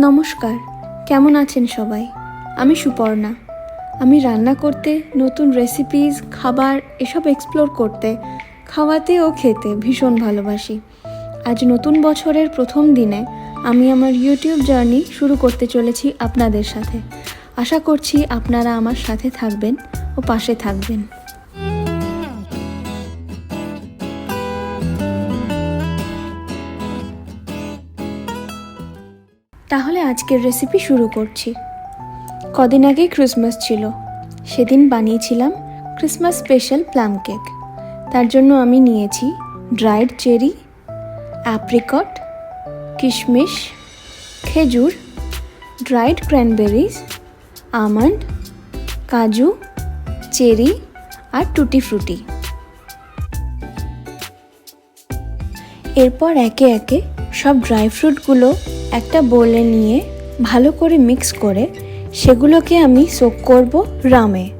নমস্কার, কেমন আছেন সবাই? আমি সুপর্ণা। আমি রান্না করতে, নতুন রেসিপিস খাবার, এসব এক্সপ্লোর করতে, খাওয়াতে ও খেতে ভীষণ ভালোবাসি। আজ নতুন বছরের প্রথম দিনে আমি আমার ইউটিউব জার্নি শুরু করতে চলেছি আপনাদের সাথে। আশা করছি আপনারা আমার সাথে থাকবেন ও পাশে থাকবেন। আজকের রেসিপি শুরু করছি। কদিন আগে ক্রিসমাস ছিল। সেদিন বানিয়েছিলাম ক্রিসমাস স্পেশাল প্লাম কেক তার জন্য আমি নিয়েছি ড্রাইড চেরি অ্যাপ্রিকট কিশমিশ, খেজুর ড্রাইড ক্র্যানবেরিজ আমন্ড কাজু চেরি আর টুটি ফ্রুটি এরপর একে একে সব ড্রাই ফ্রুটগুলো একটা বোলে নিয়ে ভালো করে মিক্স করে সেগুলোকে আমি সোক করব রামে।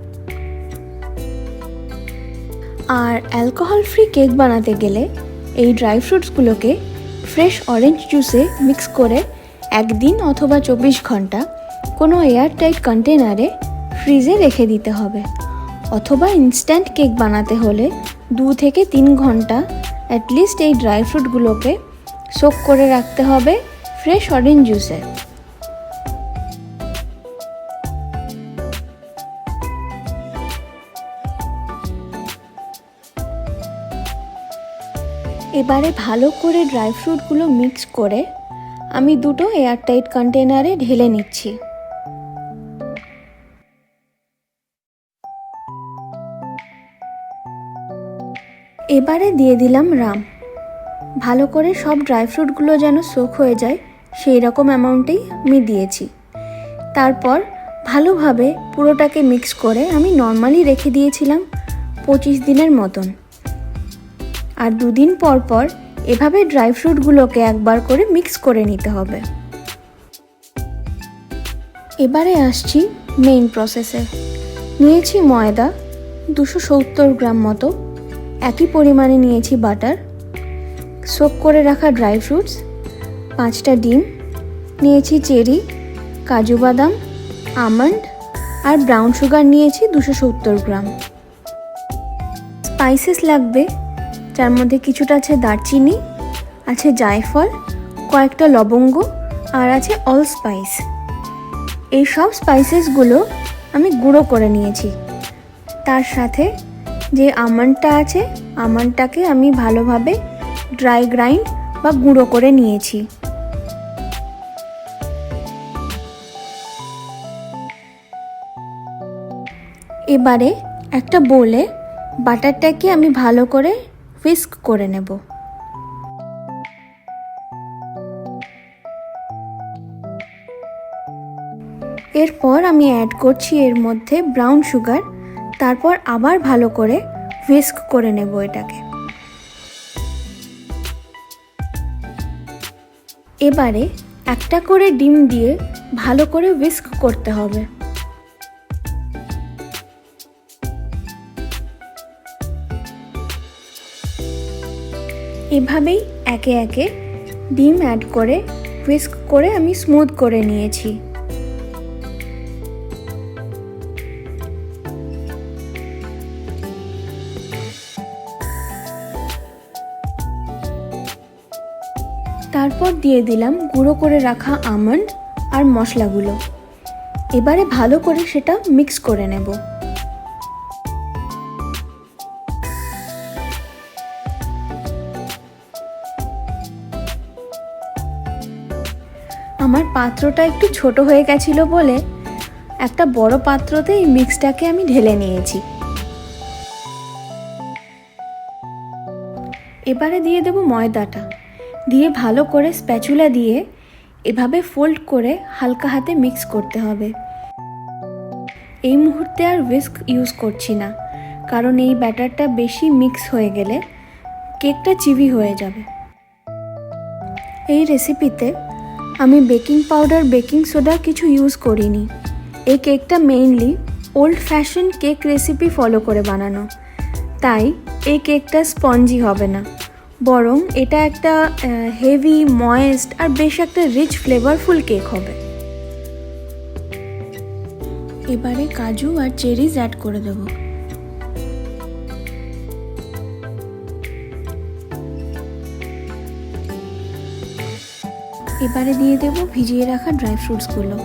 আর অ্যালকোহল ফ্রি কেক বানাতে গেলে এই ড্রাই ফ্রুটসগুলোকে ফ্রেশ অরেঞ্জ জুসে মিক্স করে একদিন অথবা চব্বিশ ঘণ্টা কোনো এয়ার টাইট কন্টেনারে ফ্রিজে রেখে দিতে হবে। অথবা ইনস্ট্যান্ট কেক বানাতে হলে দু থেকে তিন ঘণ্টা অ্যাটলিস্ট এই ড্রাই ফ্রুটগুলোকে সোক করে রাখতে হবে। ফ্রেশ অরেঞ্জ জুসে। এবারে ভালো করে ড্রাই ফ্রুটগুলো মিক্স করে আমি দুটো এয়ারটাইট কন্টেনারে ঢেলে নিচ্ছি। এবারে দিয়ে দিলাম রাম। ভালো করে সব ড্রাই ফ্রুটগুলো যেন সোক হয়ে যায়। সেই রকম অ্যামাউন্টেই আমি দিয়েছি। তারপর ভালোভাবে পুরোটাকে মিক্স করে আমি নর্মালি রেখে দিয়েছিলাম পঁচিশ দিনের মতন। আর দুদিন পর পর এভাবে ড্রাই ফ্রুটগুলোকে একবার করে মিক্স করে নিতে হবে। এবারে আসছি মেইন প্রসেসে। নিয়েছি ময়দা দুশো সত্তর গ্রাম মতো। একই পরিমাণে নিয়েছি বাটার। সোক করে রাখা ড্রাই ফ্রুটস পাঁচটা ডিম, নিয়েছি চেরি, কাজু বাদাম, আমন্ড আর ব্রাউন সুগার নিয়েছি দুশো সত্তর গ্রাম। স্পাইসেস লাগবে, যার মধ্যে কিছুটা আছে দারচিনি, আছে জায়ফল, কয়েকটা লবঙ্গ আর আছে অল স্পাইস। এই সব স্পাইসেসগুলো আমি গুঁড়ো করে নিয়েছি। তার সাথে যে আমন্ডটা আছে, আমন্ডটাকে আমি ভালোভাবে ড্রাই গ্রাইন্ড বা গুঁড়ো করে নিয়েছি। এবারে একটা বোলে বাটারটাকে আমি ভালো করে হুইস্ক করে নেব। এরপর আমি অ্যাড করছি এর মধ্যে ব্রাউন সুগার তারপর আবার ভালো করে হুইস্ক করে নেব এটাকে। এবারে একটা করে ডিম দিয়ে ভালো করে হুইস্ক করতে হবে। এভাবেই একে একে ডিম অ্যাড করে হুইস্ক করে আমি স্মুথ করে নিয়েছি। তারপর দিয়ে দিলাম গুঁড়ো করে রাখা আমন্ড আর মশলাগুলো। এবারে ভালো করে সেটা মিক্স করে নেব। আমার পাত্রটা একটু ছোট হয়ে গেছিল বলে একটা বড় পাত্রতে এই মিক্সটাকে আমি ঢেলে নিয়েছি। এবারে দিয়ে দেব ময়দাটা। দিয়ে ভালো করে স্প্যাচুলা দিয়ে এভাবে ফোল্ড করে হালকা হাতে মিক্স করতে হবে। এই মুহূর্তে আর উইস্ক ইউজ করছি না, কারণ এই ব্যাটারটা বেশি মিক্স হয়ে গেলে কেকটা চিভি হয়ে যাবে। এই রেসিপিতে আমি বেকিং পাউডার, বেকিং সোডা কিছু ইউজ করিনি। এই কেকটা mainly old fashion cake recipe follow করে বানানো। তাই এই কেকটা স্পঞ্জি হবে না। বরং এটা একটা হেভি ময়েস্ট আর বেশ একটা রিচ ফ্লেভারফুল কেক হবে। এবারে কাজু আর চেরিজ অ্যাড করে দেবো। এবারে দিয়ে দেব ভিজিয়ে রাখা ড্রাই ফ্রুটসগুলো।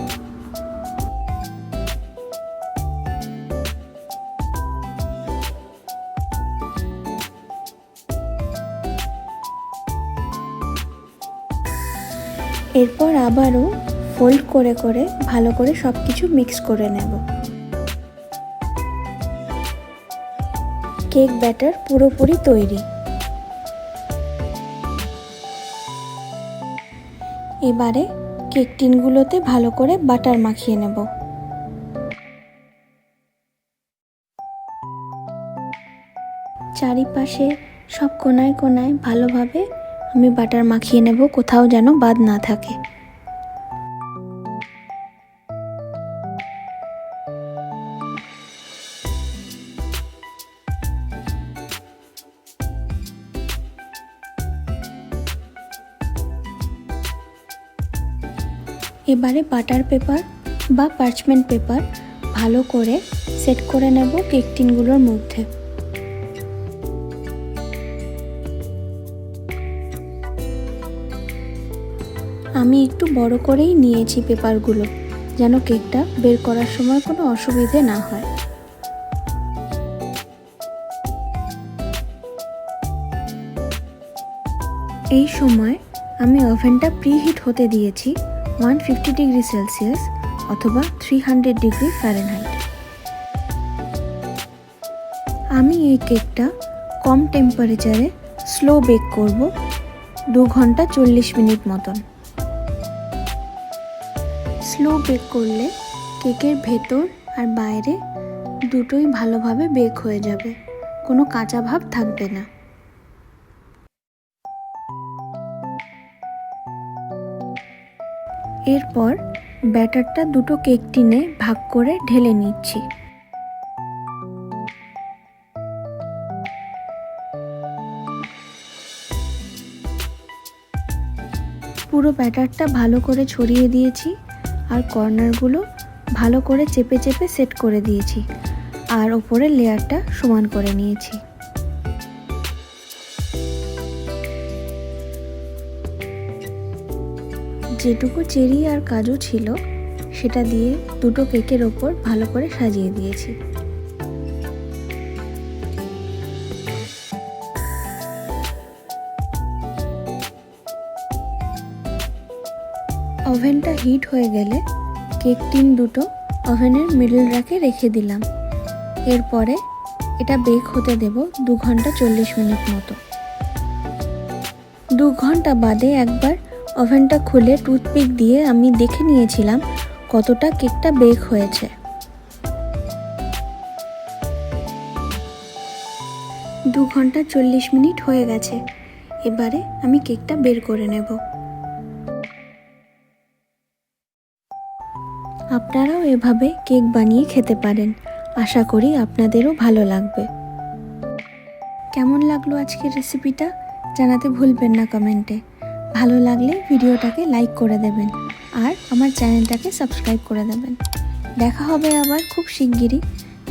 এরপর আবারও ফোল্ড করে করে ভালো করে সব কিছু মিক্স করে নেব। কেক ব্যাটার পুরোপুরি তৈরি। এবারে কেক টিনগুলোতে ভালো করে বাটার মাখিয়ে নেব। চারিপাশে সব কোনায় কোনায় ভালোভাবে আমি বাটার মাখিয়ে নেব, কোথাও যেন বাদ না থাকে। এবারে বাটার পেপার বা পার্চমেন্ট পেপার ভালো করে সেট করে নেব কেক টিনগুলোর মধ্যে। আমি একটু বড় করেই নিয়েছি পেপারগুলো যেন কেকটা বের করার সময় কোনো অসুবিধে না হয়। এই সময় আমি ওভেনটা প্রিহিট হতে দিয়েছি। ওয়ান ফিফটি ডিগ্রি সেলসিয়াস অথবা থ্রি হান্ড্রেড ডিগ্রি ফ্যারেনহাইট আমি এই কেকটা কম টেম্পারেচারে স্লো বেক করব দু ঘণ্টা চল্লিশ মিনিট মতন। স্লো বেক করলে কেকের ভেতর আর বাইরে দুটোই ভালোভাবে বেক হয়ে যাবে। কোনো কাঁচা ভাব থাকবে না। এরপর ব্যাটারটা দুটো কেক টিনে ভাগ করে ঢেলে নিচ্ছি। পুরো ব্যাটারটা ভালো করে ছড়িয়ে দিয়েছি আর কর্নারগুলো ভালো করে চেপে চেপে সেট করে দিয়েছি। আর ওপরের লেয়ারটা সমান করে নিয়েছি। যেটুকু চেরি আর কাজু ছিল, সেটা দিয়ে দুটো কেকের ওপর ভালো করে সাজিয়ে দিয়েছি। ওভেনটা হিট হয়ে গেলে কেক টিন দুটো ওভেনের মিডল র্যাকে রেখে দিলাম। এরপরে এটা বেক হতে দেব দু ঘণ্টা চল্লিশ মিনিট মতো। দু ঘণ্টা বাদে একবার ওভেনটা খুলে টুথপিক দিয়ে আমি দেখে নিয়েছিলাম কতটা কেকটা বেক হয়েছে। দু ঘণ্টা চল্লিশ মিনিট হয়ে গেছে। এবারে আমি কেকটা বের করে নেব। আপনারাও এভাবে কেক বানিয়ে খেতে পারেন। আশা করি আপনাদেরও ভালো লাগবে। কেমন লাগল আজকের রেসিপিটা জানাতে ভুলবেন না কমেন্টে। ভালো লাগলে ভিডিওটাকে লাইক করে দেবেন আর আমার চ্যানেলটাকে সাবস্ক্রাইব করে দেবেন। দেখা হবে আবার খুব শিগগিরই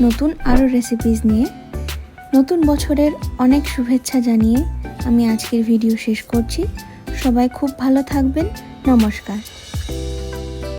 নতুন আরও রেসিপিস নিয়ে। নতুন বছরের অনেক শুভেচ্ছা জানিয়ে আমি আজকের ভিডিও শেষ করছি। সবাই খুব ভালো থাকবেন। নমস্কার।